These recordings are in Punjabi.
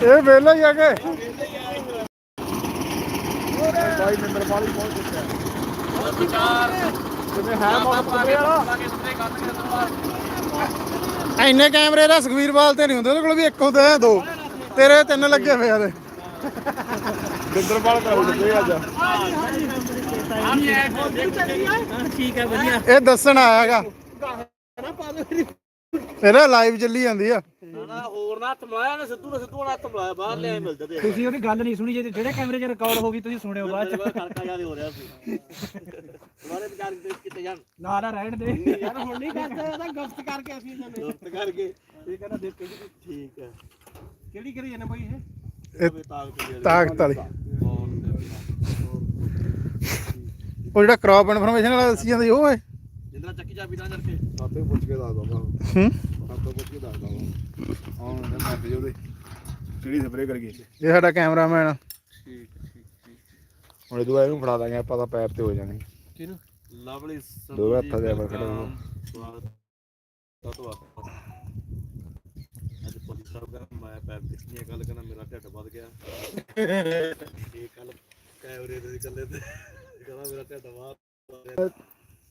ਇਹ ਵੇਲਾ ਹੀ ਆ ਕੇ ਬਾਈ ਨੰਬਰ ਵਾਲੀ ਬਹੁਤ ਚੁੱਕਿਆ। ਜਿਵੇਂ ਹੈ ਮੌਸਮ ਵਾਲਾ ਐਨੇ ਕੈਮਰੇ ਦਾ ਸੁਖਵੀਰਵਾਲ ਤੇ ਨਹੀਂ ਹੁੰਦੇ ਉਹਦੇ ਕੋਲ ਵੀ ਇੱਕ ਹੁੰਦਾ ਹੈ, ਦੋ। ਤੇਰੇ ਤਿੰਨ ਲੱਗੇ ਹੋਏ ਆ ਦੇ ਬਿੰਦਰਪਾਲ ਕਰਾਉ ਦਿੱਤੇ ਅੱਜ ਠੀਕ ਹੈ ਵਧੀਆ ਇਹ ਦੱਸਣ ਆਇਆਗਾ ਇਹਦਾ ਲਾਈਵ ਚੱਲੀ ਜਾਂਦੀ ਆ। ਨਾ ਹੋਰ ਨਾ ਹੱਥ ਮਿਲਾਇਆ ਨਾ ਸਿੱਧੂ ਨੇ ਸਿੱਧੂ ਨਾਲ ਹੱਥ ਮਿਲਾਇਆ ਬਾਹਰ ਲੈ ਮਿਲਦੇ ਤੇ ਤੁਸੀਂ ਉਹਦੀ ਗੱਲ ਨਹੀਂ ਸੁਣੀ ਜੇ ਜਿਹੜੇ ਕੈਮਰੇ 'ਚ ਰਿਕਾਰਡ ਹੋ ਗਈ ਤੁਸੀਂ ਸੁਣਿਓ ਬਾਅਦ 'ਚ। ਖੜਕਾ ਜ਼ਿਆਦਾ ਹੋ ਰਿਹਾ ਸੀ। ਦੁਬਾਰੇ ਵਿਚਾਰ ਕਿਤੇ ਜਾਣ। ਨਾ ਨਾ ਰਹਿਣ ਦੇ। ਯਾਰ ਹੁਣ ਨਹੀਂ ਕਰਦਾ ਇਹਦਾ ਗਫਤ ਕਰਕੇ ਅਸੀਂ ਇਹਨਾਂ ਨੇ ਗਫਤ ਕਰਕੇ। ਇਹ ਕਹਿੰਦਾ ਦੇਖ ਕੇ ਜੀ, ਠੀਕ ਹੈ। ਕਿਹੜੀ ਕਰੀ ਜਾਂਦੇ ਬਾਈ ਇਹ? ਇਹ ਤਾਕਤ ਦੀ ਤਾਕਤ ਵਾਲੀ। ਉਹ ਜਿਹੜਾ ਕ੍ਰੌਪ ਇਨਫੋਰਮੇਸ਼ਨ ਵਾਲਾ ਦੱਸੀ ਜਾਂਦਾ ਉਹ ਹੈ। ਜਿੰਦਰਾ ਚੱਕੀ ਚਾਬੀ ਤਾਂ ਕਰਕੇ। ਸਾਤੇ ਪੁੱਛ ਕੇ ਦੱਸ ਦਵਾਂ ਹੂੰ? ਸਾਤੇ ਪੁੱਛ ਕੇ ਦੱਸ ਦਵਾਂ ਹਾਂ ਮੈਂ ਮੈਸੇਜ ਉਹਦੇ ਕਿਹੜੀ ਸਪਰੇ ਕਰ ਗਈ ਇਹ ਸਾਡਾ ਕੈਮਰਾਮੈਨ ਠੀਕ ਠੀਕ ਠੀਕ ਹੁਣ ਇਹਦੋਂ ਇਹਨੂੰ ਫੜਾ ਦਾਂਗੇ ਆਪਾਂ ਤਾਂ ਪੈਪ ਤੇ ਹੋ ਜਾਣੇ। ਕਿਹਨੂੰ? ਲਵਲੀ ਦੋ ਹੱਥਾਂ ਦੇ ਆਪਾਂ ਖੜੇ ਹੋ। ਧੰਨਵਾਦ ਅੱਜ ਪੁਲਿਸ ਸਾਹਿਬ ਦਾ ਮੈਂ ਪੈਪ ਕਿਸਨੀਆਂ ਗੱਲ ਕਰਨਾ ਮੇਰਾ ਢਿੱਡ ਵੱਧ ਗਿਆ। ਇਹ ਕੱਲ ਕੈਮਰੇ ਦੇ ਇਕੱਲੇ ਤੇ ਕਹਿੰਦਾ ਮੇਰਾ ਢਿੱਡ ਵੱਧ ਗਿਆ।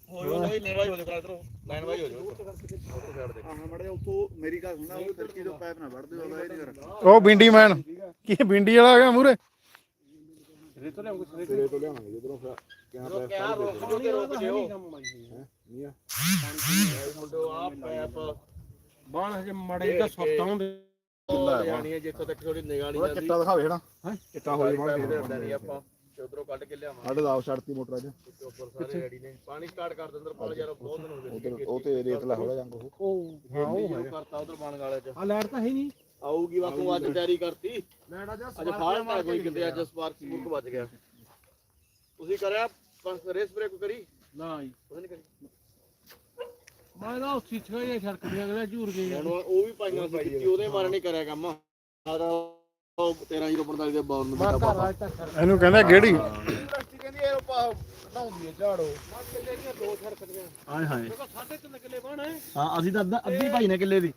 ਹੋ ਜੋ ਨਹੀਂ ਲੈਣ ਹੋ ਜਾ ਇਧਰੋਂ ਲਾਈਨ ਵਾਈ ਹੋ ਜਾ ਉੱਥੇ ਸਾਈਡ ਦੇ ਹਾਂ ਮੜੇ ਉੱਥੋਂ ਮੇਰੀ ਗੱਲ ਸੁਣਾ ਉਹ ਖਿੜਕੀ ਤੋਂ ਪੈਪ ਨਾ ਵੜਦੇ ਉਹਦਾ ਇਹ ਨਹੀਂ ਕਰ ਉਹ ਬਿੰਡੀ ਮੈਨ। ਕੀ ਬਿੰਡੀ ਵਾਲਾ ਆ ਗਿਆ ਮੂਰੇ ਸਿਰੇ ਤੋਂ ਲਿਆਵਾਂਗੇ ਜਿੱਧਰੋਂ ਫਿਰ ਕਿਆ ਪੈਪ ਕਿਆ ਰੋਕ ਕੇ ਰੋਕ ਜਿਓ ਨਹੀਂ ਆ। ਮੁੰਡੋ ਆ ਪੈਪ ਬਾਣ ਹਜੇ ਮੜੇ ਦਾ ਸੱਤਾਂ ਹੁੰਦੇ ਜਾਣੀ ਹੈ? ਜਿੱਥੋਂ ਤੱਕ ਥੋੜੀ ਨਿਗਾਹ ਨਹੀਂ ਜਾਂਦੀ ਚਿੱਟਾ ਦਿਖਾਵੇ ਹਨਾ ਚਿੱਟਾ ਹੋ ਪੈਪ ਜਾਵਾਂਗੇ ਦੇ ਅੰਦਰ ਹੀ ਆਪਾਂ ਕੱਢ ਕੇ ਲਿਆਵਾਂ ਸਾਡੇ ਆਪ ਛੱਡਤੀ ਮੋਟਰ ਅੱਜ। ਤੇ ਉੱਪਰ ਸਾਰੇ ਰੈਡੀ ਨੇ। ਪਾਣੀ ਸਟਾਰਟ ਕਰ ਦਿੰਦਰ ਪਾਲ ਯਾਰ ਬਹੁਤ ਦਿਨ ਹੋ ਗਏ ਉਹ ਤੇ ਰੇਤਲਾ ਹੋਇਆ ਜੰਗ ਉਹ ਉਹ ਹਾਂ ਉਹ ਹੈ। ਕਰਤਾ ਅੱਜ। ਤਿਆਰੀ ਕਰਤੀ। ਲੈਟ ਅੱਜ ਅੱਜ ਫਾਲ ਮਾਰ ਕੋਈ ਕਿਤੇ ਅੱਜ ਸਪਾਰਕ ਮੁਰਕ ਵੱਜ ਗਿਆ। ਤੁਸੀਂ ਕਰਿਆ ਕਰੀ? ਨਾ ਉਹ ਵੀ ਉਹਦੇ ਮਾਰੇ ਨਹੀਂ ਕਰਿਆ ਕੰਮ। 13045 ਦੇ ਬੌਰਨ ਦਾ ਬਾਬਾ ਇਹਨੂੰ ਕਹਿੰਦਾ ਗੇੜੀ। ਯੂਨੀਵਰਸਿਟੀ ਕਹਿੰਦੀ ਇਹ ਪਾਹ ਬਣਾਉਂਦੀ ਹੈ ਝਾੜੋ। ਮੱਤ ਕਿੱਲੇ ਦੀਆਂ ਦੋ ਸਰ ਖੜੀਆਂ ਹਾਏ ਹਾਏ ਸਾਢੇ 3 ਕਿੱਲੇ ਬਣ ਹਾਂ ਅਸੀਂ ਤਾਂ ਅੱਧੀ ਭਾਈ ਨੇ ਕਿੱਲੇ ਦੀ।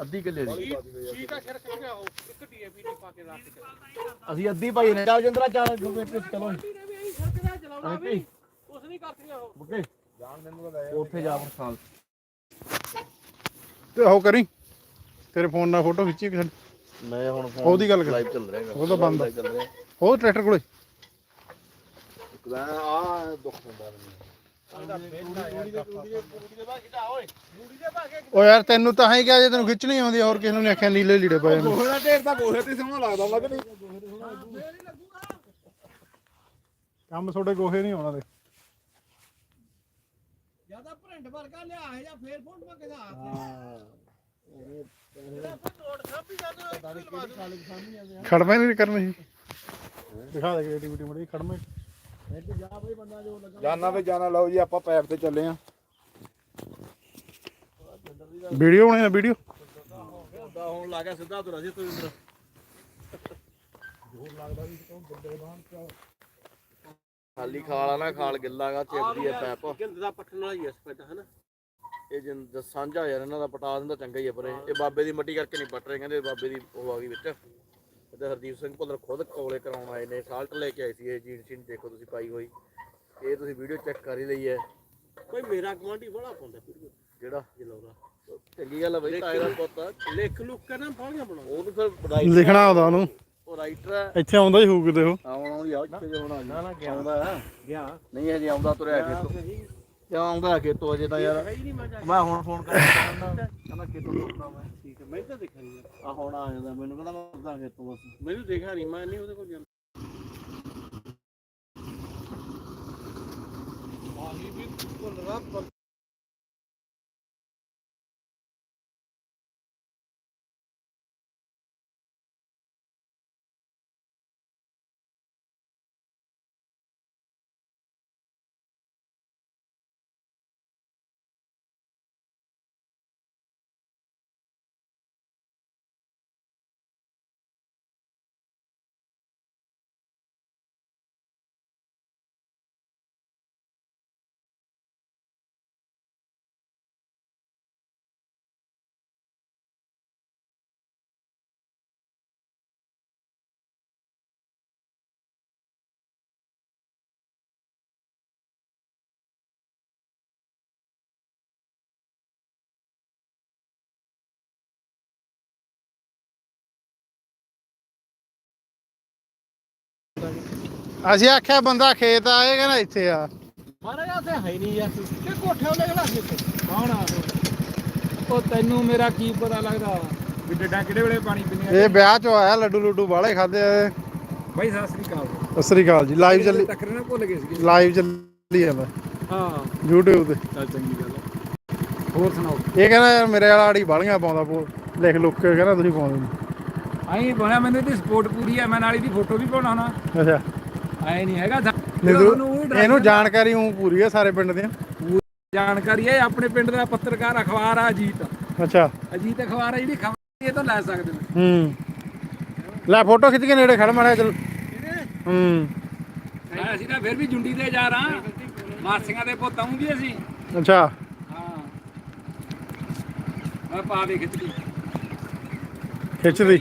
ਅੱਧੀ ਕਿੱਲੇ ਦੀ। ਠੀਕ ਆ ਸਿਰ ਖੜ ਗਿਆ ਇੱਕ ਡੀਏਪੀ ਪਾ ਕੇ ਰੱਖ ਅਸੀਂ ਅੱਧੀ ਭਾਈ ਨੇ ਚਲ ਜਿੰਦਰਾ ਚਾਰ ਚਲੋ। ਕੁਛ ਨਹੀਂ ਕਰਦੀਆਂ ਉਹ। ਬੁੱਕੇ ਜਾਣ ਮੈਨੂੰ ਲੈ ਉੱਥੇ ਜਾ ਪਰ ਤੇ ਹੋ ਕਰੀ। ਤੇਰੇ ਫੋਨ ਨਾਲ ਫੋਟੋ ਖਿੱਚੀ ਕਿਸੇ ਮੈਂ ਹੁਣ ਫੋਨ ਉਹਦੀ ਗੱਲ ਕਰ। ਲਾਈਵ ਚੱਲ ਰਿਹਾ ਹੈਗਾ। ਉਹ ਤਾਂ ਬੰਦ ਆ। ਚੱਲ ਰਿਹਾ। ਉਹ ਟਰੈਕਟਰ ਕੋਲੇ? ਇੱਕ ਤਾਂ ਆ ਦੁੱਖ ਹੁੰਦਾ ਮੈਨੂੰ। ਉਹ ਯਾਰ ਤੈਨੂੰ ਤਾਂ ਹੀ ਕਿਹਾ ਜੇ ਤੈਨੂੰ ਖਿੱਚਣੀ ਆਉਂਦੀ ਆ, ਹੋਰ ਕਿਸੇ ਨੂੰ ਨਹੀਂ ਆਖਿਆ ਨੀਲੇ ਲੀੜੇ ਪਏ ਨੇ। ਗੋਹੇ ਦਾ ਢੇਰ ਤਾਂ ਗੋਹੇ ਤੇ ਸੋਹਣਾ ਲੱਗਦਾ ਲੱਗ ਨਹੀਂ? ਕੰਮ ਤੁਹਾਡੇ ਗੋਹੇ ਨਹੀਂ ਆਉਣਾ ਦੇ ਜ਼ਿਆਦਾ ਭਰੰਡ ਵਰਗਾ ਲਿਆ ਹੈ ਜਾਂ ਫੇਰ ਫੋਨ ਪਾ ਕੇ ਦਾ ਖੜਮੇ ਨਹੀਂ ਕਰਨੀ ਸੀ। ਦਿਖਾ ਦੇ ਕ੍ਰੀਏਟੀਵਿਟੀ ਮੜੀ ਖੜਮੇ ਜਾਨਾ ਤੇ ਜਾਨਾ ਲਓ ਜੀ ਆਪਾਂ ਪੈਪ ਤੇ ਚੱਲੇ ਆ। ਵੀਡੀਓ ਬਣਾਈ ਨਾ ਵੀਡੀਓ? ਦਾ ਹੁਣ ਲੱਗ ਗਿਆ ਸਿੱਧਾ ਤੁਰਾ ਸੀ ਤੂੰ ਇੰਦਰ ਖਾਲੀ ਖਾਲਾ ਨਾ ਖਾਲ ਗਿੱਲਾਗਾ ਚਿਪਦੀ ਹੈ ਪੈਪ। ਗਿੰਦਾ ਪੱਟਣ ਵਾਲਾ ਹੀ ਐ ਸਪੈਟ ਹਨਾ? ਇਹ ਜਿੰਦ ਸਾਂਝਾ ਯਾਰ ਇਹਨਾਂ ਦਾ ਪਟਾ ਦਿੰਦਾ ਚੰਗਾ ਹੀ ਹੈ ਪਰ ਇਹ ਇਹ ਬਾਬੇ ਦੀ ਮੱਟੀ ਕਰਕੇ ਨਹੀਂ ਪੱਟ ਰਹੇ ਕਹਿੰਦੇ ਬਾਬੇ ਦੀ ਉਹ ਆ ਗਈ ਵਿੱਚ। ਤੇ ਹਰਦੀਪ ਸਿੰਘ ਭੁੱਲਰ ਖੁਦ ਕੋਲੇ ਕਰਾਉਣ ਆਏ ਨੇ ਸਾਲਟ ਲੈ ਕੇ ਆਏ ਸੀ ਇਹ ਜੀਨ ਸੀਨ ਦੇਖੋ ਤੁਸੀਂ ਪਾਈ ਹੋਈ। ਇਹ ਤੁਸੀਂ ਵੀਡੀਓ ਚੈੱਕ ਕਰ ਹੀ ਲਈ ਹੈ। ਕੋਈ ਮੇਰਾ ਕਮਾਂਡੀ ਬੜਾ ਪਾਉਂਦਾ ਵੀਡੀਓ। ਜਿਹੜਾ ਜਲਾਉਂਦਾ ਚੰਗੀ ਗੱਲ ਹੈ ਬਈ ਦਾ ਪੁੱਤ ਲਿਖ ਲੁੱਕ ਕੇ ਨਾ ਬਾਹਲੀਆਂ ਬਣਾਉਂਦਾ ਉਹਨੂੰ ਫਿਰ ਰਾਈਟਰ ਲਿਖਣਾ ਆਉਂਦਾ ਉਹਨੂੰ। ਉਹ ਰਾਈਟਰ ਹੈ ਇੱਥੇ ਆਉਂਦਾ ਹੀ ਹੋਊ ਕਿਤੇ ਉਹ ਆਉਣ ਆਉਂਦੀ ਆ ਇੱਥੇ ਜੇ ਹੋਣਾ ਨਾ ਨਾ ਆਉਂਦਾ ਹੈ ਗਿਆ। ਨਹੀਂ ਹਜੇ ਆਉਂਦਾ ਤੁਰਿਆ ਖੇਤੋਂ ਕਿਉਂ ਆਉਂਦਾ ਖੇਤੋਂ ਅਜੇ ਤਾਂ ਯਾਰ? ਮੈਂ ਹੁਣ ਫੋਨ ਕਰਦਾ ਕਹਿੰਦਾ ਖੇਤੋਂ ਤੁਰਦਾ ਮੈਂ। ਠੀਕ ਹੈ ਮੈਂ ਤਾਂ ਦੇਖਿਆ ਨਹੀਂ ਆ ਹੁਣ ਆ ਜਾਂਦਾ ਮੈਨੂੰ ਕਹਿੰਦਾ ਮੈਂ ਤੁਰਦਾ ਖੇਤੋਂ ਬਸ। ਮੈਨੂੰ ਦੇਖਿਆ ਨਹੀਂ ਮੈਂ ਨਹੀਂ ਉਹਦੇ ਕੋਲ ਜਾਂਦਾ। ਆਹੀ ਵੀ ਭੁੱਲਦਾ ਅਸੀਂ ਆਖਿਆ ਬੰਦਾ ਖੇਤ ਆ ਇਹ ਕਹਿੰਦਾ ਇੱਥੇ ਆ। ਮਾਰਾ ਜਾਂ ਤੇ ਹੈ ਨਹੀਂ ਯਾਰ ਕਿ ਕੋਠੇ ਉਹਦੇ ਕਿਹੜਾ ਸੀ ਇੱਥੇ ਕੌਣ ਆ ਉਹ? ਤੈਨੂੰ ਮੇਰਾ ਕੀ ਪਤਾ ਲੱਗਦਾ? ਵੀ ਡੱਡਾਂ ਕਿਹੜੇ ਵੇਲੇ ਪਾਣੀ ਪੀਣੇ ਇਹ ਵਿਆਹ ਚੋਂ ਆਇਆ ਲੱਡੂ ਲੁੱਡੂ ਬਾਲੇ ਖਾਦੇ ਆ ਬਾਈ ਸਤਿ ਸ੍ਰੀ ਅਕਾਲ ਸਤਿ ਸ੍ਰੀ ਅਕਾਲ ਜੀ ਲਾਈਵ ਚੱਲੀ ਟੱਕਰੇ ਨਾ ਭੁੱਲ ਗਏ ਸੀਗੇ। ਲਾਈਵ ਚੱਲੀ ਜਾਂਦਾ ਹਾਂ। YouTube ਤੇ। ਚੱਲ ਚੰਗੀ ਗੱਲ ਆ। ਹੋਰ ਸੁਣਾਓ? ਇਹ ਕਹਿੰਦਾ ਯਾਰ ਮੇਰੇ ਵਾਲਾ ਆੜੀ ਬਾਲੀਆਂ ਪਾਉਂਦਾ ਪੋ ਲਿਖ ਲੁੱਕ ਕੇ ਕਹਿੰਦਾ ਤੁਸੀਂ ਪਾਉਂਦੇ ਨਹੀਂ ਆਈ ਬਣਿਆ ਮੈਨੂੰ ਇਹਦੀ ਸਪੋਰਟ ਪੂਰੀ ਆ ਮੈਂ ਨਾਲ ਇਹਦੀ ਫੋਟੋ ਵੀ ਪਾਉਣਾ ਨਾ ਅੱਛਾ। ਐ ਨਹੀਂ ਹੈਗਾ। ਤੁਹਾਨੂੰ ਤੂੰ ਇਹਨੂੰ ਜਾਣਕਾਰੀ ਉਹ ਪੂਰੀ ਹੈ ਸਾਰੇ ਪਿੰਡ ਦੀਆਂ। ਜਾਣਕਾਰੀ ਹੈ ਆਪਣੇ ਪਿੰਡ ਦਾ ਪੱਤਰਕਾਰ ਅਖਬਾਰ ਆ ਅਜੀਤ। ਅੱਛਾ। ਅਜੀਤ ਅਖਬਾਰ ਆ ਜਿਹੜੀ ਖਬਰ ਇਹ ਤੋਂ ਲੈ ਸਕਦੇ ਨੇ। ਹੂੰ। ਲੈ ਫੋਟੋ ਖਿੱਚ ਕੇ ਨੇੜੇ ਖੜ ਮਾਰਿਆ ਚਲ। ਹੂੰ। ਮੈਂ ਅਸੀਂ ਤਾਂ ਫਿਰ ਵੀ ਜੁੰਡੀ ਦੇ ਜਾ ਰਾਂ ਮਾਸੀਆਂ ਦੇ ਪੁੱਤ ਆਉਂਦੀ ਅਸੀਂ। ਅੱਛਾ। ਹਾਂ। ਪਾ ਦੇ ਖਿੱਚਦੀ ਖਿੱਚਦੀ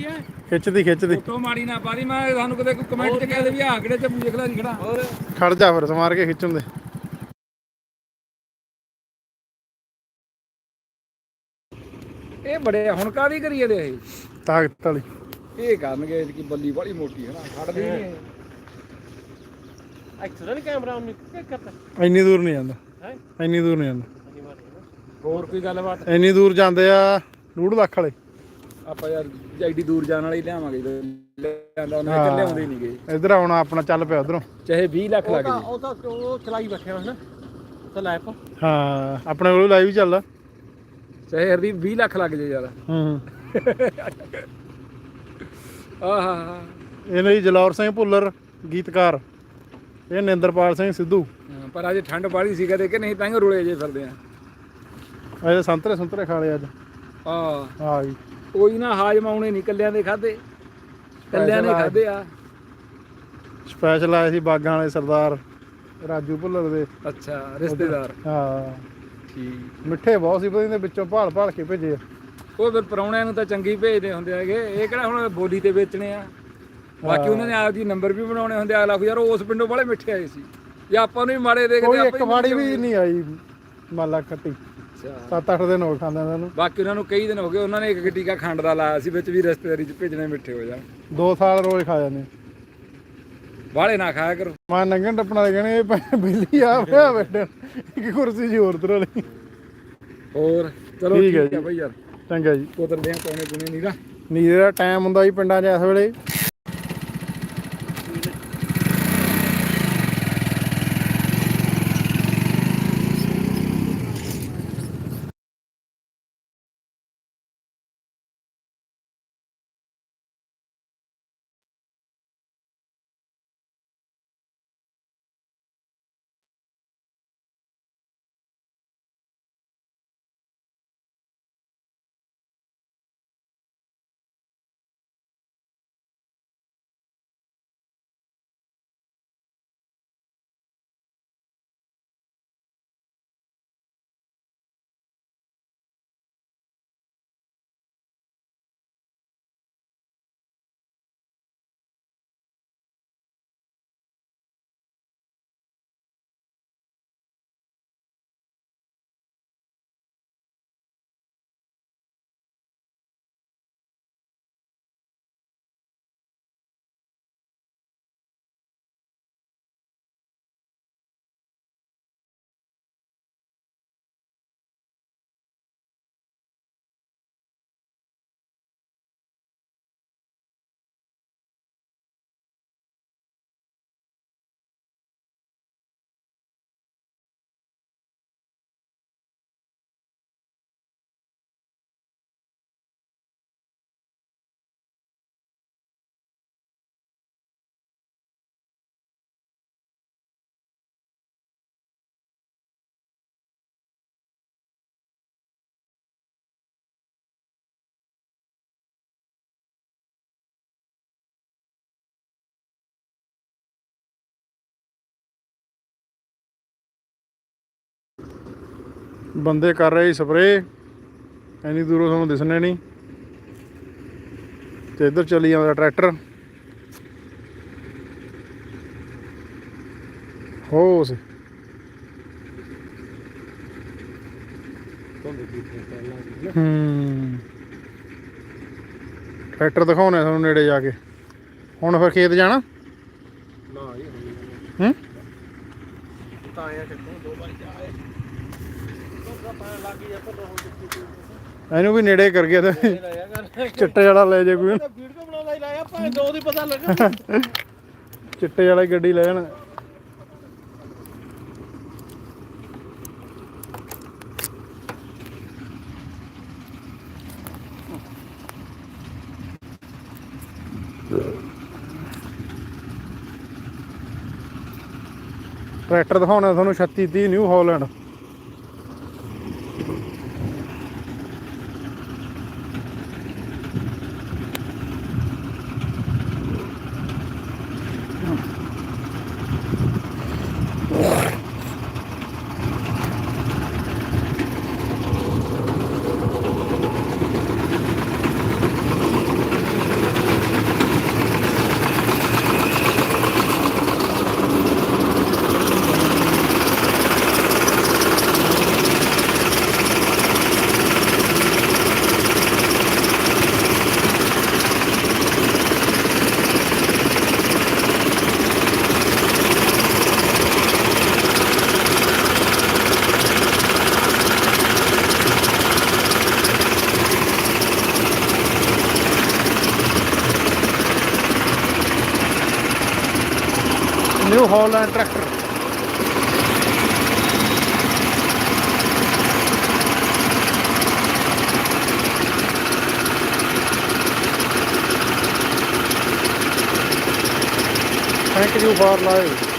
ਖਿੱਚਦੀ ਖਿੱਚਦੀ। ਫੋਟੋ ਮਾੜੀ ਨਾ ਪਾਦੀ ਮੈਂ ਸਾਨੂੰ ਕਦੇ ਕੋਈ ਕਮੈਂਟ ਚ ਕਹਿ ਦੇ ਵੀ ਆ ਕਿਹੜੇ ਚ ਖੜਾ ਨਹੀਂ ਖੜਾ ਹੋਰ। ਖੜ ਜਾ ਫਿਰ ਸਮਾਰ ਕੇ ਖਿੱਚਣ ਦੇ ਇਹ ਬੜੇ ਹੁਣ ਕਾਦੀ ਕਰੀਏ ਦੇ ਇਹ? ਤਾਕਤ ਵਾਲੀ। ਇਹ ਕਰਨਗੇ ਕਿ ਬੱਲੀ ਬੜੀ ਮੋਟੀ ਹੈ ਨਾ ਖੜਦੀ ਨਹੀਂ ਐਕਸਟਰਾ ਕੈਮਰਾ ਉਹਨੇ ਕੀ ਕਰਤਾ ਇੰਨੀ ਦੂਰ ਨਹੀਂ ਜਾਂਦਾ। ਹੈ? ਇੰਨੀ ਦੂਰ ਨਹੀਂ ਜਾਂਦਾ। ਹੋਰ ਕੋਈ ਗੱਲਬਾਤ? ਇੰਨੀ ਦੂਰ ਜਾਂਦੇ ਆ ਡੂਢ ਲੱਖ ਵਾਲੇ। ਆਪਾਂ ਯਾਰ ਐਡੀ ਦੂਰ ਜਾਣ ਵਾਲੀ ਲਿਆਵਾਂਗੇ ਲਿਆਂਦਾ ਉਹਨਾਂ ਹਾਂ। ਨੇ ਲਿਆਉਂਦੇ ਨਹੀਂ ਗਏ ਇੱਧਰ ਆਉਣਾ ਆਪਣਾ ਚੱਲ ਪਿਆ ਉਧਰੋਂ। ਚਾਹੇ 20 ਲੱਖ ਉਹ ਲੱਗ ਤਾਂ ਜੇ। ਉਹ ਤਾਂ ਉਹ ਚਲਾਈ ਬੈਠਿਆ ਹਨਾ ਤਾਂ ਲੈਪ ਹਾਂ ਆਪਣੇ ਕੋਲ ਲਾਈਵ ਚੱਲ ਚਾਹੇ ਹਰਦੀ 20 ਲੱਖ ਲੱਗ ਜੇ ਯਾਰ। ਹੂੰ। ਆਹਾ ਇਹਨਾਂ ਦੀ ਜਲੌਰ ਸਿੰਘ ਭੁੱਲਰ ਗੀਤਕਾਰ। ਇਹ ਨਿੰਦਰਪਾਲ ਸਿੰਘ ਸਿੱਧੂ। ਪਰ ਅੱਜ ਠੰਡ ਬਾੜੀ ਸੀ ਕਦੇ ਕਿ ਨਹੀਂ ਤਾਂ ਹੀ ਰੁਲੇ ਜੇ ਫਿਰਦੇ ਆ। ਅਜੇ ਸੰਤਰੇ ਸੰਤਰੇ ਖਾ ਲਏ ਅੱਜ। ਆ ਆ ਕੋਈ ਨਾ ਹਾਜਮ ਆਉਣੇ ਨਹੀਂ ਕੱਲਿਆਂ ਦੇ ਖਾਦੇ ਕੱਲਿਆਂ ਨੇ। ਖਾਦੇ ਆ। ਸਪੈਸ਼ਲ ਆਏ ਸੀ ਬਾਗਾਂ ਵਾਲੇ ਸਰਦਾਰ ਰਾਜੂ ਭੁੱਲਰ ਦੇ। ਅੱਛਾ ਰਿਸ਼ਤੇਦਾਰ। ਹਾਂ। ਠੀਕ। ਮਿੱਠੇ ਬਹੁਤ ਸੀ ਦੇ ਵਿੱਚੋਂ ਭਾਲ ਭਾਲ ਕੇ ਭੇਜੇ। ਉਹ ਫਿਰ ਪਰੌਣਿਆਂ ਨੂੰ ਤਾਂ ਚੰਗੀ ਭੇਜਦੇ ਹੁੰਦੇ ਹੈਗੇ। ਇਹ ਕਿਹੜਾ ਹੁਣ ਬੋਲੀ ਤੇ ਵੇਚਣੇ ਆ? ਬਾਕੀ ਉਹਨਾਂ ਨੇ ਆਪਦੀ ਨੰਬਰ ਵੀ ਬਣਾਉਣੇ ਹੁੰਦੇ ਆ। ਲੱਖ ਯਾਰ ਉਸ ਪਿੰਡੋਂ ਵਾਲੇ ਮਿੱਠੇ ਆਏ ਸੀ। ਜਾਂ ਆਪਾਂ ਨੂੰ ਵੀ ਮਾੜੇ ਦੇ ਕੋਈ ਕੇ ਇੱਕ ਵਾੜੀ ਵੀ ਨਹੀਂ ਆਈ ਮਾਲਾ ਖੱਟੀ। 7-8 ਦਿਨ ਹੋ ਖਾਂਦੇ ਇਹਨਾਂ। ਨੂੰ ਬਾਕੀ ਉਹਨਾਂ ਨੂੰ ਕਈ ਦਿਨ ਹੋ ਗਏ ਉਹਨਾਂ ਨੇ ਇੱਕ ਟੀਕਾ ਖੰਡ ਦਾ ਲਾਇਆ ਸੀ ਵਿੱਚ ਵੀ ਰਿਸ਼ਤੇਦਾਰੀ ਚ ਭੇਜਣੇ ਮਿੱਠੇ ਹੋ ਜਾਣ। 2 ਸਾਲ ਰੋਜ਼ ਖਾ ਜਾਂਦੇ। ਬਾਹਲੇ ਨਾ ਖਾਇਆ ਕਰੋ। ਮੈਂ ਨੰਗਣ ਟੱਪਣਾ ਲੱਗਣੇ ਇਹ ਭੈਣ ਬਿੱਲੀ ਆ ਪਿਆ ਬੈਠਣ ਇੱਕ ਕੁਰਸੀ ਜੀ ਹੋਰ ਤਰ੍ਹਾਂ ਲਈ ਹੋਰ ਚਲੋ ਠੀਕ ਹੈ। ਬਈ ਯਾਰ। ਚੰਗਾ ਜੀ। ਕੁਦਰਦੇ ਆ ਪਾਉਣੇ ਪੁਣੇ ਨਹੀਂ ਦਾ ਨੀਰੇ ਦਾ ਟਾਈਮ ਹੁੰਦਾ ਜੀ ਪਿੰਡਾਂ 'ਚ ਇਸ ਵੇਲੇ। ਬੰਦੇ ਕਰ ਰਹੇ ਸਪਰੇ ਐਨੀ ਦੂਰੋਂ ਤੁਹਾਨੂੰ ਦਿਸਣੇ ਨਹੀਂ। ਤੇ ਇੱਧਰ ਚੱਲੀ ਜਾਂਦਾ ਟਰੈਕਟਰ ਹੋ ਸੇ ਹੂੰ। ਟਰੈਕਟਰ ਦਿਖਾਉਣੇ ਤੁਹਾਨੂੰ ਨੇੜੇ ਜਾ ਕੇ। ਹੁਣ ਫਿਰ ਖੇਤ ਜਾਣਾ? ਨਾ ਹੂੰ? ਤਾਂ ਆਇਆ ਚੱਕੋ ਦੋ ਵਾਰੀ ਜਾ ਆਏ ਤੋਂ ਪਾਣ ਲੱਗ ਗਿਆ ਤਾਂ ਬਹੁਤ ਦਿੱਤੀ ਇਹਨੂੰ ਵੀ ਨੇੜੇ ਕਰ ਗਿਆ ਤੇ ਚਿੱਟੇ ਵਾਲਾ ਲੈ ਜੇ ਕੋਈ। ਵੀਡੀਓ ਬਣਾਉਂਦਾ ਹੀ ਲਾਇਆ ਭਾਵੇਂ ਦੋ ਦੀ ਪਤਾ ਲੱਗਾ। ਚਿੱਟੇ ਵਾਲੀ ਗੱਡੀ ਲੈ ਜਾਣ। ਟਰੈਕਟਰ ਦਿਖਾਉਣਾ ਤੁਹਾਨੂੰ 36 30 New Holland New Holland tractor thank you for live